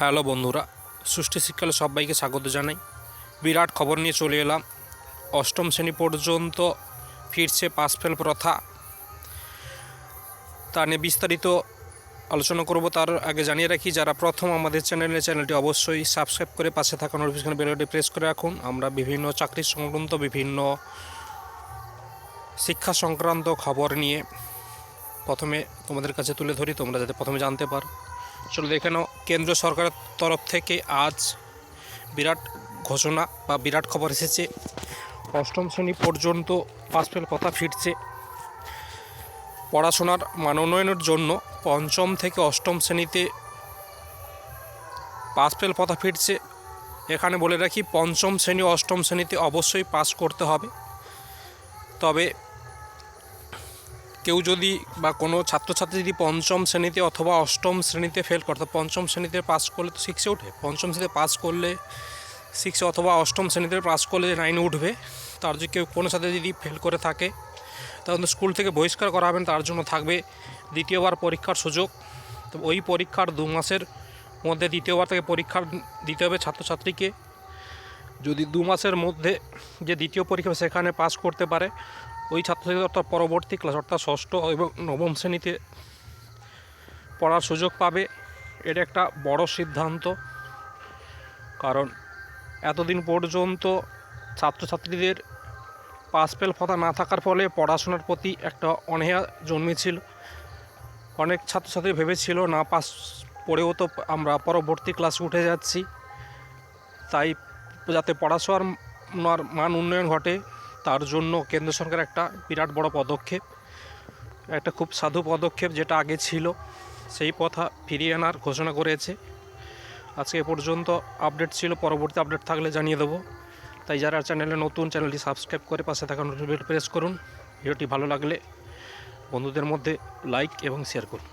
Hello বন্ধুরা, সৃষ্টি শিক্ষালে সবাইকে স্বাগত জানাই। বিরাট খবর নিয়ে চলে এলাম। অষ্টম শ্রেণি পর্যন্ত ফিরছে পাস ফেল প্রথা। তা নিয়ে বিস্তারিত আলোচনা করব, তার আগে জানিয়ে রাখি, যারা প্রথম আমাদের চ্যানেলে চ্যানেলটি অবশ্যই সাবস্ক্রাইব করে পাশে থাকা নোটিফিকেশন বেলটি প্রেস করে রাখুন। আমরা বিভিন্ন চাকরি সংক্রান্ত, বিভিন্ন শিক্ষা সংক্রান্ত খবর নিয়ে প্রথমে তোমাদের কাছে তুলে ধরি, তোমরা যাতে প্রথমে জানতে পারো। চলো দেখে নাও। কেন্দ্র সরকারের তরফ থেকে আজ বিরাট ঘোষণা বা বিরাট খবর এসেছে। অষ্টম শ্রেণি পর্যন্ত পাসফেল কথা ফিরছে। পড়াশোনার মান উন্নয়নের জন্য পঞ্চম থেকে অষ্টম শ্রেণীতে পাসফেল কথা ফিরছে। এখানে বলে রাখি, পঞ্চম শ্রেণি অষ্টম শ্রেণীতে অবশ্যই পাস করতে হবে। তবে কেউ যদি বা কোনো ছাত্রছাত্রী যদি পঞ্চম শ্রেণীতে অথবা অষ্টম শ্রেণীতে ফেল করতে পঞ্চম শ্রেণীতে পাস করলে তো সিক্সে উঠে। পঞ্চম শ্রেণীতে পাস করলে সিক্সে অথবা অষ্টম শ্রেণীতে পাস করলে নাইনে উঠবে। তার যদি কেউ কোনো সাথে যদি ফেল করে থাকে তখন স্কুল থেকে বহিষ্কার করা হবেন তার জন্য থাকবে দ্বিতীয়বার পরীক্ষার সুযোগ। তো ওই পরীক্ষার দু মাসের মধ্যে দ্বিতীয়বার থেকে পরীক্ষা দিতে হবে ছাত্রছাত্রীকে। যদি দু মাসের মধ্যে যে দ্বিতীয় পরীক্ষা সেখানে পাস করতে পারে। ওই ছাত্রছাত্রী অর্থাৎ পরবর্তী ক্লাস, অর্থাৎ ষষ্ঠ এবং নবম শ্রেণীতে পড়ার সুযোগ পাবে। এটা একটা বড় সিদ্ধান্ত, কারণ এতদিন পর্যন্ত ছাত্রছাত্রীদের পাস ফেল ফতা না থাকার ফলে পড়াশোনার প্রতি একটা অনীহা জন্মেছিল। অনেক ছাত্রছাত্রী ভেবেছিল, না, পাস পড়েও তো আমরা পরবর্তী ক্লাসে উঠে যাচ্ছি। তাই যাতে পড়াশোনার মান উন্নয়ন ঘটে তার জন্য কেন্দ্র সরকার একটা বিরাট বড় পদক্ষেপ, একটা খুব সাধু পদক্ষেপ যেটা আগে ছিল। সেই কথা ফিরিয়ে আনার ঘোষণা করেছে। আজকে এ পর্যন্ত আপডেট ছিল, পরবর্তী আপডেট থাকলে জানিয়ে দেবো। তাই যারা চ্যানেলে নতুন, চ্যানেলটি সাবস্ক্রাইব করে পাশে থাকা নোটিফিকেশন প্রেস করুন। ভিডিওটি ভালো লাগলে বন্ধুদের মধ্যে লাইক এবং শেয়ার করুন।